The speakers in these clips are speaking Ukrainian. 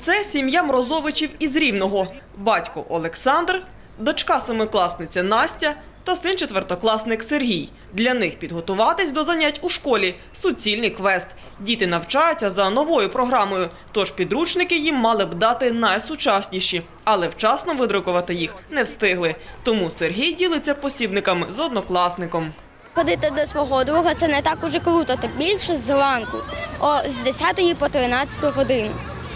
Це сім'я Мрозовичів із Рівного. Батько Олександр, дочка семикласниця Настя та син четвертокласник Сергій. Для них підготуватись до занять у школі суцільний квест. Діти навчаються за новою програмою, тож підручники їм мали б дати найсучасніші, але вчасно видрукувати їх не встигли. Тому Сергій ділиться посібниками з однокласником. Ходити до свого друга це не так уже круто, тим більше зранку, о, з 10 по 13 годину.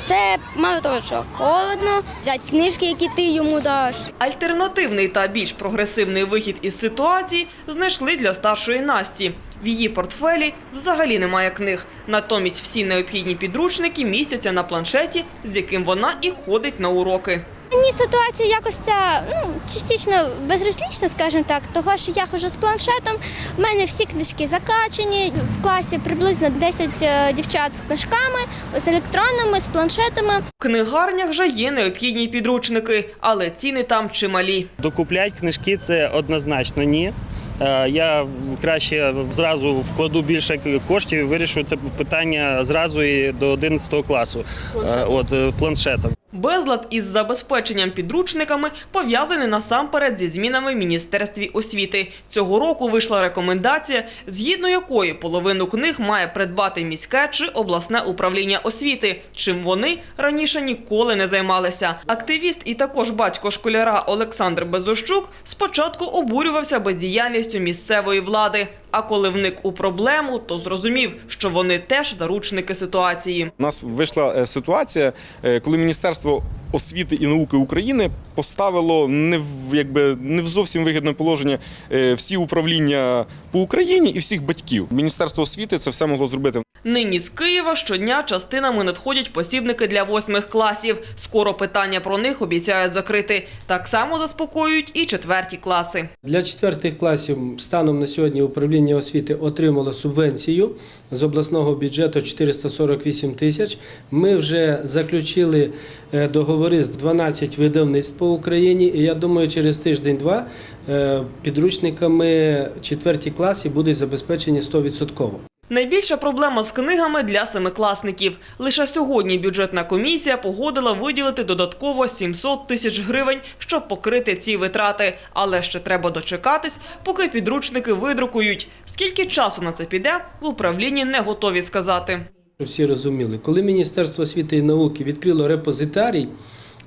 Це мало того, що холодно, взяти книжки, які ти йому даш. Альтернативний та більш прогресивний вихід із ситуації знайшли для старшої Насті. В її портфелі взагалі немає книг. Натомість всі необхідні підручники містяться на планшеті, з яким вона і ходить на уроки. Мені ситуація якось ця ну, частично безразлічна, скажімо так, того, що я ходжу з планшетом. У мене всі книжки закачені. В класі приблизно 10 е, дівчат з книжками, з електронними, з планшетами. В книгарнях же є необхідні підручники, але ціни там чималі. Докуплять книжки це однозначно ні. Е, Я краще зразу вкладу більше коштів і вирішу це питання зразу і до 11 класу. Е, От е, планшетом. Безлад із забезпеченням підручниками пов'язаний насамперед зі змінами в Міністерстві освіти. Цього року вийшла рекомендація, згідно якої половину книг має придбати міське чи обласне управління освіти, чим вони раніше ніколи не займалися. Активіст і також батько школяра Олександр Безощук спочатку обурювався бездіяльністю місцевої влади. А коли вник у проблему, то зрозумів, що вони теж заручники ситуації. У нас вийшла е, ситуація, е, коли Міністерство освіти і науки України поставило не в якби не в зовсім вигідне положення е, всі управління по Україні і всіх батьків. Міністерство освіти це все могло зробити. Нині з Києва щодня частинами надходять посібники для восьмих класів. Скоро питання про них обіцяють закрити. Так само заспокоюють і четверті класи. Для четвертих класів станом на сьогодні управління освіти отримало субвенцію з обласного бюджету 448 тисяч. Ми вже заключили е, договори з 12 видавництв по Україні. І я думаю, через тиждень-два е, підручниками четверті класи будуть забезпечені 100%. Найбільша проблема з книгами для семикласників. Лише сьогодні бюджетна комісія погодила виділити додатково 700 тисяч гривень, щоб покрити ці витрати. Але ще треба дочекатись, поки підручники видрукують. Скільки часу на це піде, в управлінні не готові сказати. Всі розуміли, коли Міністерство освіти і науки відкрило репозитарій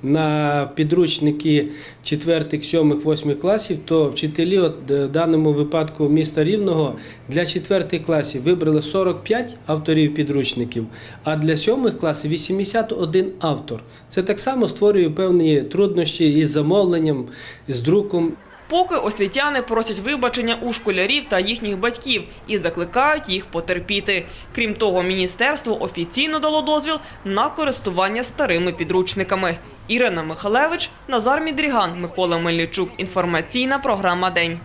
на підручники 4, 7, 8 класів, то вчителі от, е, в даному випадку міста Рівного для 4 класів вибрали 45 авторів підручників, а для 7 класів 81 автор. Це так само створює певні труднощі із замовленням, з друком. Поки освітяни просять вибачення у школярів та їхніх батьків і закликають їх потерпіти. Крім того, міністерство офіційно дало дозвіл на користування старими підручниками. Ірина Михалевич, Назар Мідріган, Микола Мельничук. Інформаційна програма День.